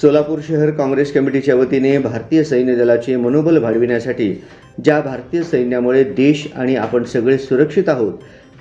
सोलापूर शहर काँग्रेस कमिटीच्या वतीने भारतीय सैन्य दलाचे मनोबल वाढविण्यासाठी ज्या भारतीय सैन्यामुळे देश आणि आपण सगळे सुरक्षित आहोत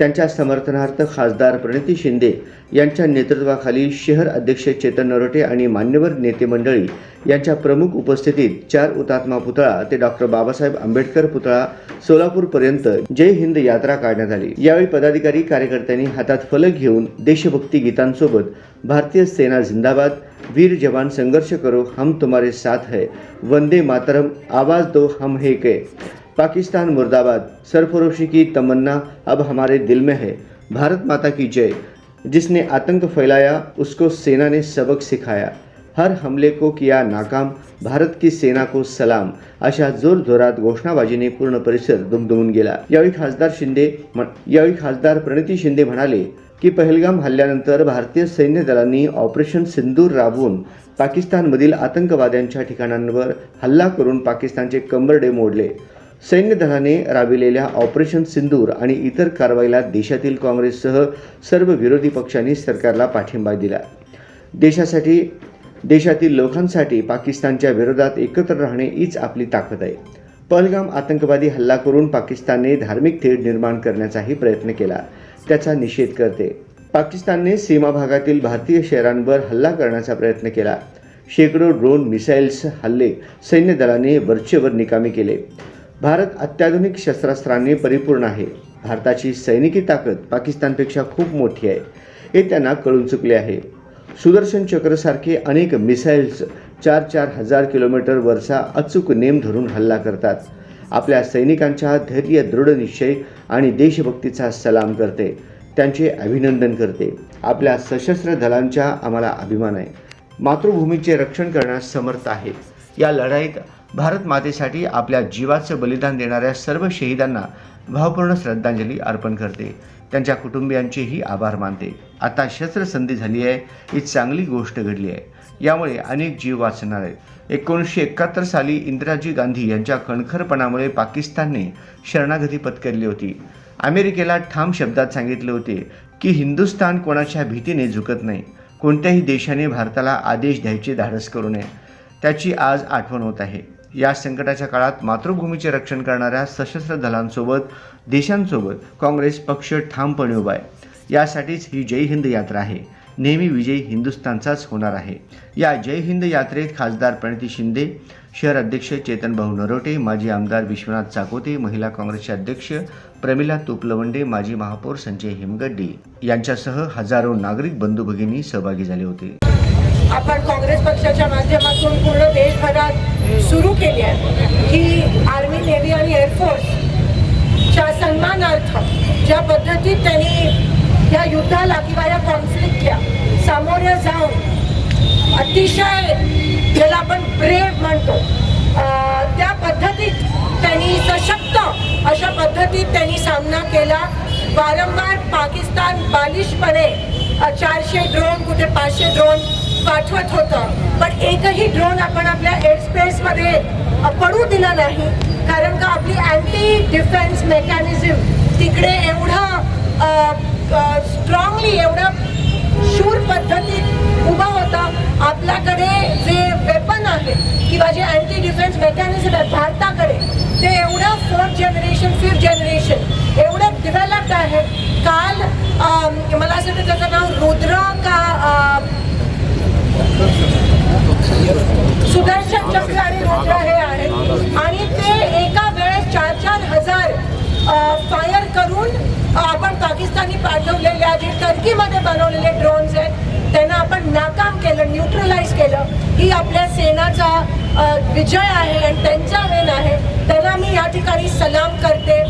त्यांच्या समर्थनार्थ खासदार प्रणिती शिंदे यांच्या नेतृत्वाखाली शहर अध्यक्ष चेतन नरोटे आणि मान्यवर नेते मंडळी यांच्या प्रमुख उपस्थितीत चार हुतात्मा पुतळा ते डॉक्टर बाबासाहेब आंबेडकर पुतळा सोलापूरपर्यंत जय हिंद यात्रा काढण्यात आली. यावेळी पदाधिकारी कार्यकर्त्यांनी हातात फलक घेऊन देशभक्ती गीतांसोबत भारतीय सेना झिंदाबाद वीर जवान संघर्ष करो हम तुम्हारे साथ है वंदे मातरम आवाज दो हम है के. पाकिस्तान मुर्दाबाद सरफरोशी की तमन्ना अब हमारे दिल में है। भारत माता की जय। जिसने आतंक फैलाया उसको सेना ने सबक सिखाया। हर हमले को किया नाकाम भारत की सेना को सलाम। अशा जोरजोरात घोषणाबाजीने पूर्ण परिसर दुमदुमून गेला। यावेळी खासदार शिंदे यावेळी खासदार प्रणिती शिंदे म्हणाले की पहलगाम हल्ल्यानंतर भारतीय सैन्य दलांनी ऑपरेशन सिंदूर राबवून पाकिस्तानमधील आतंकवाद्यांच्या ठिकाणांवर हल्ला करून पाकिस्तानचे कंबरडे मोडले. सैन्य दलाने राबविलेल्या ऑपरेशन सिंदूर आणि इतर कारवाईला देशातील काँग्रेससह सर्व विरोधी पक्षांनी सरकारला पाठिंबा दिला. देशासाठी देशातील लोकांसाठी पाकिस्तानच्या विरोधात एकत्र राहणे हीच आपली ताकद आहे. पहलगाम आतंकवादी हल्ला करून पाकिस्तानने धार्मिक थेट निर्माण करण्याचाही प्रयत्न केला. त्याचा निषेध करते. पाकिस्तानने सीमा भागातील भारतीय शहरांवर हल्ला करण्याचा प्रयत्न केला. शेकडो ड्रोन मिसाईल्स हल्ले सैन्य दलाने वरचेवर निकामी केले. भारत अत्याधुनिक शस्त्रास्त्रांनी परिपूर्ण आहे. भारताची सैनिकी ताकद पाकिस्तानपेक्षा खूप मोठी आहे. हे त्यांना कळून चुकले आहे. सुदर्शन चक्रसारखे अनेक मिसाईल्स चार चार हजार किलोमीटर वरचा अचूक नेम धरून हल्ला करतात. आपल्या सैनिकांच्या धैर्य दृढनिश्चय आणि देशभक्तीचा सलाम करते. त्यांचे अभिनंदन करते. आपल्या सशस्त्र दलांच्या आम्हाला अभिमान आहे. मातृभूमीचे रक्षण करण्यास समर्थ आहेत. या लढाईत भारत मातेसाठी आपल्या जीवाचं बलिदान देणाऱ्या सर्व शहीदांना भावपूर्ण श्रद्धांजली अर्पण करते. त्यांच्या कुटुंबियांचेही आभार मानते. आता शस्त्रसंधी झाली आहे. ही चांगली गोष्ट घडली आहे. यामुळे अनेक जीव वाचणार आहेत. एकोणीसशे एकाहत्तर साली इंदिराजी गांधी यांच्या कणखरपणामुळे पाकिस्तानने शरणागती पत्करली होती. अमेरिकेला ठाम शब्दात सांगितले होते की हिंदुस्थान कोणाच्या भीतीने झुकत नाही. कोणत्याही देशाने भारताला आदेश द्यायचे धाडस करू नये. त्याची आज आठवण होत आहे. या संकटाच्या काळात मातृभूमीचे रक्षण करणाऱ्या सशस्त्र दलांसोबत देशांसोबत काँग्रेस पक्ष ठामपणे उभा आहे. यासाठीच ही जय हिंद यात्रा आहे. नेहमी विजयी हिंदुस्थानचाच होणार आहे. या जय हिंद यात्रेत खासदार प्रणिती शिंदे शहर अध्यक्ष चेतन भाऊ नरोटे माजी आमदार विश्वनाथ चाकोते महिला काँग्रेसचे अध्यक्ष प्रमिला तुपलवंडे माजी महापौर संजय हिमगड्डी यांच्यासह हजारो नागरिक बंधू भगिनी सहभागी झाले होते. आपण काँग्रेस पक्षाच्या माध्यमातून पूर्ण देशभरात सुरू केली आहे. की आर्मी नेव्ही आणि एअरफोर्सच्या सन्मानार्थ ज्या पद्धतीत त्यांनी या युद्धाला किंवा या कॉन्फ्लिक्टला सामोरे जाऊन. अतिशय ज्याला आपण ब्रेव म्हणतो. त्या पद्धतीत त्यांनी सशक्त अशा पद्धतीत त्यांनी सामना केला. वारंवार पाकिस्तान बालिशपणे चारशे ड्रोन कुठे पाचशे ड्रोन पाठवत होतं. पण एकही ड्रोन आपण आपल्या एअरस्पेसमध्ये पडू दिला नाही. कारण का आपली अँटी डिफेन्स मेकॅनिझम तिकडे एवढं स्ट्रॉंगली एवढं शूर पद्धतीत उभा होता. आपल्याकडे जे वेपन आहे किंवा जे अँटी डिफेन्स मेकॅनिझम आहे भारताकडे ते एवढं फोर्थ जनरेशन फिफ्थ जनरेशन एवढं डेव्हलप्ड आहे. काल मला असं वाटतं त्याचं नाव रुद्र का सुदर्शन चक्र आणि रुद्र हे आहे. आणि ते एका वेळेस चार चार हजार आपण पाकिस्तानी पाठवलेल्या जे टर्कीमध्ये बनवलेले ड्रोन्स आहेत त्यांना आपण नाकाम केलं न्यूट्रलाइज केलं. ही आपल्या सेनाचा विजय आहे आणि त्यांचा वेन आहे. त्यांना मी या ठिकाणी सलाम करते.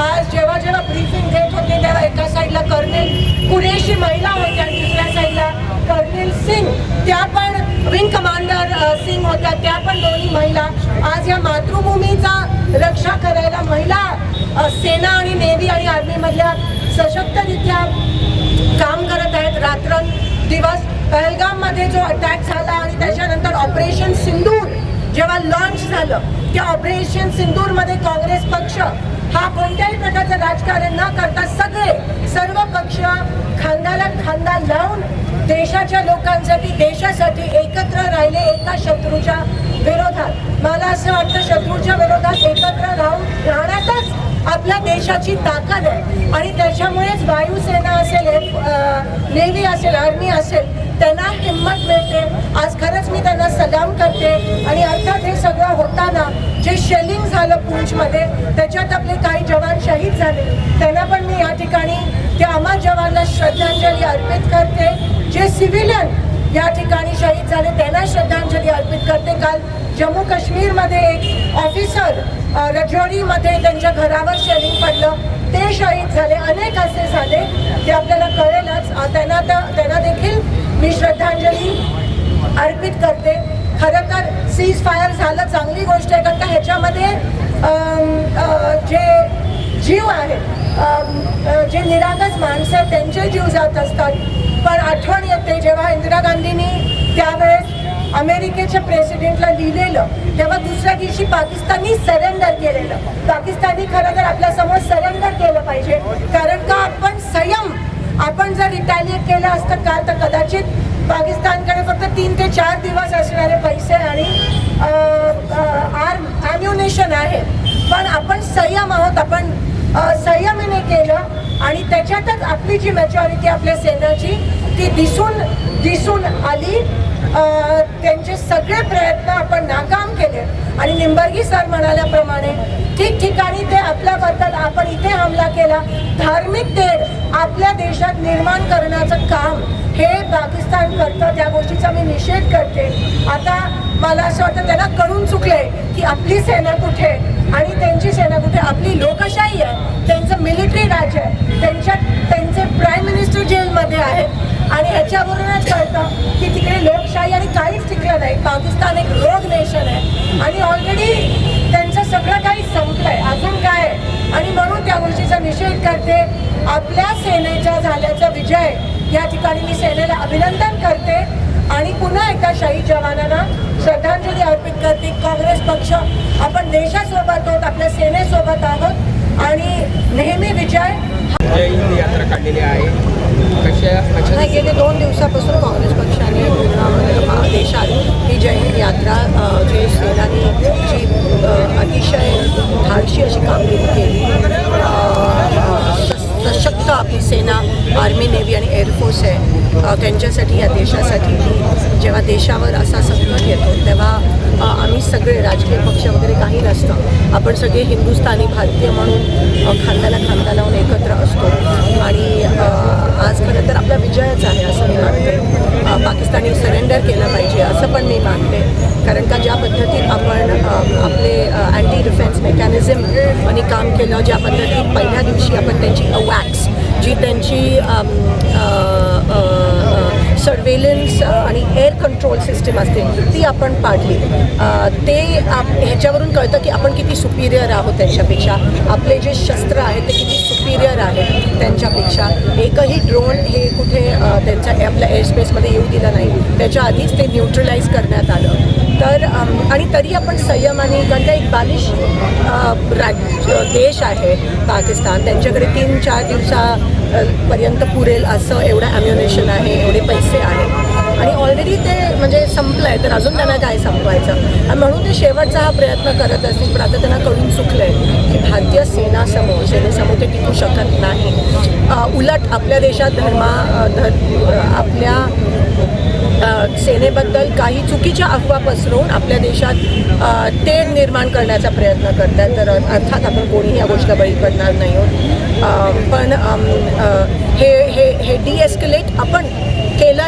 आज जेव्हा जेव्हा ब्रीफिंग देत होते तेव्हा एका साईडला कर्नेल कुरेशी महिला होत्या दुसऱ्या साईडला कर्नेल सिंग. त्या पण विंग कमांडर सिंग होत्या त्या पण दोन्ही महिला. आज या मातृभूमीचा रक्षा करायला महिला सेना आणि नेव्ही आणि आर्मीमधल्या सशक्तरित्या काम करत आहेत. रात्र दिवस. पहलगाममध्ये जो अटॅक झाला आणि त्याच्यानंतर ऑपरेशन सिंदूर जेव्हा लॉन्च झालं त्या ऑपरेशन सिंदूरमध्ये काँग्रेस पक्ष हा कोणत्याही प्रकारचं राजकारण न करता सगळे सर्व पक्ष खांद्याला खांदा लावून देशाच्या लोकांसाठी देशासाठी एकत्र राहिले एका शत्रूच्या विरोधात. मला असं वाटतं शत्रूच्या विरोधात एकत्र राहून राहण्यातच आपल्या देशाची ताकद आहे. आणि त्याच्यामुळेच वायुसेना असेल नेव्ही असेल आर्मी असेल त्यांना हिंमत मिळते. आज खरंच मी त्यांना सलाम करते. आणि अर्थात हे सगळं होताना जे शेलिंग झालं पूंछमध्ये त्याच्यात आपले काही जवान शहीद झाले. त्यांना पण मी या ठिकाणी त्या अमर जवानला श्रद्धांजली अर्पित करते. जे सिव्हिलियन या ठिकाणी शहीद झाले त्यांना श्रद्धांजली अर्पित करते. काल जम्मू काश्मीरमध्ये एक ऑफिसर अ, त्यांच्या घरावर शेरिंग पडलं. ते शहीद झाले. अनेक असे झाले ते आपल्याला कळेलच. त्यांना तर त्यांना देखील मी श्रद्धांजली अर्पित करते. खरं तर सीज फायर झालं चांगली गोष्ट आहे. कारण का ह्याच्यामध्ये जे जीव आहे जे निरागस माणसं आहेत, त्यांचे जीव जात असतात. पण आठवण येते जेव्हा इंदिरा गांधींनी त्यावेळेस अमेरिकेच्या प्रेसिडेंटला लिहिलेलं तेव्हा दुसऱ्या दिवशी पाकिस्तानी सरेंडर केलेलं. पाकिस्तानी खरं तर आपल्यासमोर सरेंडर केलं पाहिजे. कारण का आपण संयम आपण जर रिटॅलिएट केलं असतं काल तर कदाचित पाकिस्तानकडे फक्त तीन ते चार दिवस असणारे पैसे आणि आर्म ॲम्युनेशन आहे. पण आपण संयम आहोत आपण संयमीने केलं आणि त्याच्यातच आपली जी मेजॉरिटी आपल्या सेनाची ती दिसून दिसून आली. त्यांचे सगळे प्रयत्न आपण नाकाम केले. आणि निंबर्गी सर म्हणाल्याप्रमाणे ठिकठिकाणी ते आपल्याबद्दल आपण इथे हमला केला. धार्मिक तेढ आपल्या देशात निर्माण करण्याचं काम हे पाकिस्तान करतं त्या गोष्टीचा मी निषेध करते. आता मला असं वाटतं त्यांना कळून चुकले की आपली सेना कुठे आणि त्यांची सेना कुठे. आपली लोकशाही आहे त्यांचं मिलिटरी राज्य आहे. त्यांच्या त्यांचे प्राय मिनिस्टर जेलमध्ये आहेत आणि ह्याच्यावरूनच कळतं की तिकडे लोकशाही आणि नेशन आहे पाकिस्तान एक रोग नेशन आहे. आणि ऑलरेडी त्यांचं सगळं काही संपलंय. अजून काय? आहे? आणि म्हणून त्या गोष्टीचा निषेध करते. आपल्या सेनेच्या झाल्याचा विजय या ठिकाणी मी सेनेला अभिनंदन करते. आणि पुन्हा एकदा शहीद जवानांना श्रद्धांजली अर्पित करते. काँग्रेस पक्ष आपण देशासोबत आहोत आपल्या सेनेसोबत आहोत. आणि नेहमी विजय काढलेली आहे. कशा कशा नाही गेले दोन दिवसापासून काँग्रेस पक्षाने देशात ही जैन यात्रा जे सेनानी जी अतिशय धाडशी अशी कामगिरी केली. आपली सेना आर्मी नेव्ही आणि एअरफोर्स आहे. त्यांच्यासाठी या देशासाठी की जेव्हा देशावर असा संकट येतो तेव्हा आम्ही सगळे राजकीय पक्ष वगैरे काही नसतं. आपण सगळे हिंदुस्थानी भारतीय म्हणून खांद्याला खांदा लावून एकत्र असतो. आणि आज खरं तर आपला विजयच आहे असं मी मानते. पाकिस्तानी सरेंडर केलं पाहिजे असं पण मी मानते. कारण का ज्या पद्धतीत आपण आपले अँटी डिफेन्स मेकॅनिझम आणि काम केलं ज्या पद्धतीत पहिल्या दिवशी आपण त्यांची अवॅक्स जी त्यांची सर्वेलन्स आणि एअर कंट्रोल सिस्टीम असते ती आपण पाडली. ते आप ह्याच्यावरून कळतं की आपण सुपिरियर आहोत त्यांच्यापेक्षा. आपले जे शस्त्र आहेत ते किती सुपिरियर आहेत त्यांच्यापेक्षा. एकही ड्रोन हे कुठे त्यांच्या आपल्या एअरस्पेसमध्ये येऊ दिलं नाही. त्याच्या आधीच ते न्यूट्रलाइज करण्यात आलं. तर आणि तरी आपण संयमाने कारण का एक बालिश राज्य देश आहे पाकिस्तान. त्यांच्याकडे तीन चार दिवसापर्यंत पुरेल असं एवढं ॲम्युनेशन आहे एवढे पैसे आहेत आणि ऑलरेडी ते म्हणजे संपलं आहे तर अजून त्यांना काय संपवायचं? आणि म्हणून ते शेवटचा हा प्रयत्न करत असतील पण आता त्यांना कळून चुकलं आहे की भारतीय सेनासमोर सेनेसमोर ते टिकू शकत नाही. उलट आपल्या देशात धर्मा धर आपल्या सेनेबद्दल काही चुकीच्या अफवा पसरवून आपल्या देशात अ, तेढ निर्माण करण्याचा प्रयत्न करतात तर अर्थात आपण कोणीही या गोष्टीला बळी पडणार नाही आहोत. पण हे हे हे डिएस्केलेट आपण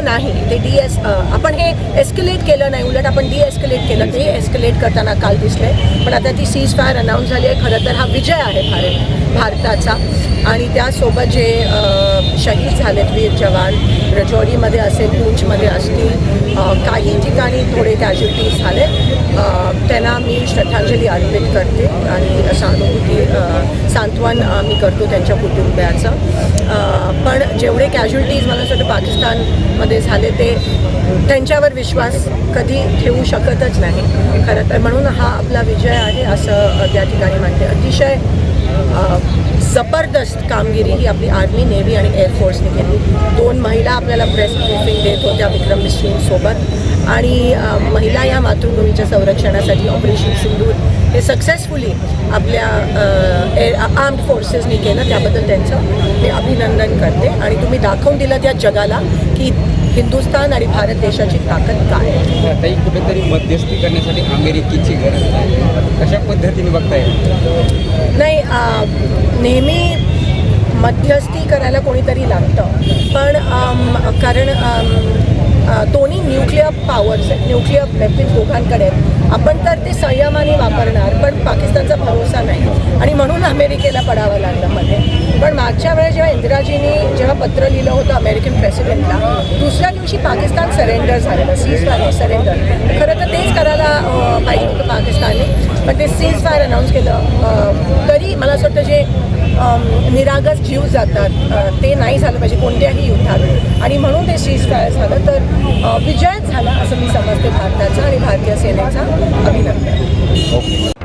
नाही. ते डी एस आपण हे एस्केलेट केलं नाही. उलट आपण डी एस्केलेट केलं. ते एस्केलेट करताना काल दिसले पण आता ती सीज फायर अनाऊन्स झाली आहे. खरं तर हा विजय आहे भारत भारताचा. आणि त्यासोबत जे शहीद झालेत वीर जवान रजौरीमध्ये असेल पूंछमध्ये असतील काही ठिकाणी थोडे कॅज्युलिटीज झाले. त्यांना मी श्रद्धांजली अर्पित करते. आणि सहानुभूती सांत्वन मी करतो त्यांच्या कुटुंबियाचं. पण जेवढे कॅज्युलिटीज मला असं वाटतं पाकिस्तानमध्ये झाले ते त्यांच्यावर विश्वास कधी ठेवू शकतच नाही. खरं तर म्हणून हा आपला विजय आहे असं त्या ठिकाणी मानते. अतिशय जबरदस्त कामगिरी ही आपली आर्मी नेव्ही आणि एअरफोर्सने केली. दोन महिला आपल्याला प्रेस ब्रीफिंग देत होत्या विक्रम मिश्रींसोबत आणि महिला या मातृभूमीच्या संरक्षणासाठी ऑपरेशन सिंधूर हे सक्सेसफुली आपल्या आर्म्ड फोर्सेसनी केलं. त्याबद्दल त्यांचं मी अभिनंदन करते. आणि तुम्ही दाखवून दिलं त्या जगाला की हिंदुस्थान आणि भारत देशाची ताकद काय? आहे ताई कुठेतरी मध्यस्थी करण्यासाठी अमेरिकेची गरज आहे. कशा पद्धतीने बघता येईल नाही नेहमी मध्यस्थी करायला कोणीतरी लागतं. पण कारण दोन्ही न्यूक्लिअर पॉवर्स आहेत न्यूक्लिअर वेपन्स दोघांकडे आहेत. आपण तर ते संयमाने वापरणार पण पाकिस्तानचा भरोसा नाही. आणि म्हणून अमेरिकेला पडावं लागलं मध्ये. पण मागच्या वेळेस जेव्हा इंदिराजींनी जेव्हा पत्र लिहिलं होतं अमेरिकन प्रेसिडेंटला दुसऱ्या दिवशी पाकिस्तान सरेंडर झालेलं सीज फायर सरेंडर खरं तर तेच करायला अ, पाहिजे होतं पाकिस्तानने पण ते सीज फायर अनाऊन्स केलं अ, तरी मला असं वाटतं जे अम, निरागस जीव जातात. ते नाही झालं पाहिजे कोणत्याही युद्धात. आणि म्हणून ते सीज फायर झालं. तर विजयच झाला असं मी समजते भारताचा आणि भारतीय सेनेचा अभिनंदन.